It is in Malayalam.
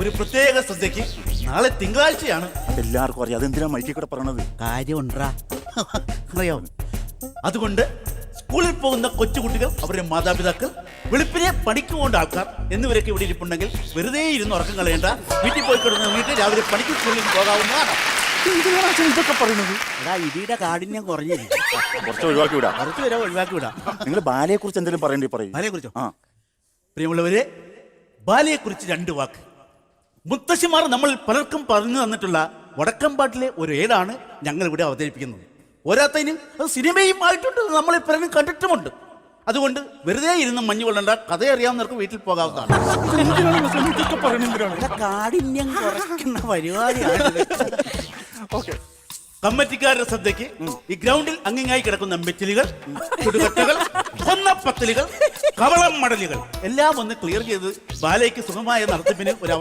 ഒരു പ്രത്യേക ശ്രദ്ധയ്ക്ക് നാളെ തിങ്കളാഴ്ചയാണ്. എല്ലാവർക്കും അറിയാം. അതെന്തിനാ മൈക്കി കൂടെ പറയണത്? കാര്യമുണ്ടാ. അതുകൊണ്ട് സ്കൂളിൽ പോകുന്ന കൊച്ചുകുട്ടികൾ അവരുടെ മാതാപിതാക്കൾ വെളുപ്പിനെ പണിക്ക് പോകേണ്ട ആൾക്കാർ എന്നിവരൊക്കെ ഇവിടെ ഇരിപ്പുണ്ടെങ്കിൽ വെറുതെ ഇരുന്ന് ഉറക്കം കളയേണ്ട വീട്ടിൽ പോയി കിടന്ന് വീട്ടിൽ രാവിലെ പണിക്ക് സ്കൂളിൽ പോകാവുന്നതാണ്. ഇതൊക്കെ പറയുന്നത്? എടാ ഇടിയുടെ കാഠിന്യം കുറഞ്ഞിരിക്കും കുറച്ച് ഒഴിവാക്കി വിടാം കുറച്ച് പേരെ ഒഴിവാക്കി വിടാം നിങ്ങൾ ബാലയെ കുറിച്ച് എന്തെങ്കിലും പറയണ്ടേ പറയും. ബാലയെ കുറിച്ചോ ആ. പ്രിയമുള്ളവരെ ബാലയെ കുറിച്ച് രണ്ട് വാക്ക്. മുത്തശ്ശിമാർ നമ്മൾ പലർക്കും പറഞ്ഞു തന്നിട്ടുള്ള വടക്കമ്പാട്ടിലെ ഒരു ഏടാണ് ഞങ്ങൾ ഇവിടെ അവതരിപ്പിക്കുന്നത്. പോരാത്തതിന് അത് സിനിമയും ആയിട്ടുണ്ട് നമ്മൾ പലരും കണ്ടിട്ടുമുണ്ട്. അതുകൊണ്ട് വെറുതെ ഇരുന്ന് മഞ്ഞു കൊള്ളണ്ട കഥ അറിയാവുന്നവർക്ക് വീട്ടിൽ പോകാവുന്നതാണ്. കാഠിന്യം കുറയ്ക്കുന്ന പരിപാടിയാണ് കമ്മറ്റിക്കാരുടെ ശ്രദ്ധയ്ക്ക് ഈ ഗ്രൗണ്ടിൽ അങ്ങിങ്ങായി കിടക്കുന്ന മെറ്റലുകൾ ചുടുകട്ടകൾ കൊന്നപ്പത്തലുകൾ കവളം മടലുകൾ എല്ലാം ഒന്ന് ക്ലിയർ ചെയ്ത് ബാലയ്ക്ക് സുഖമായ നടത്തിപ്പിന് ഒരു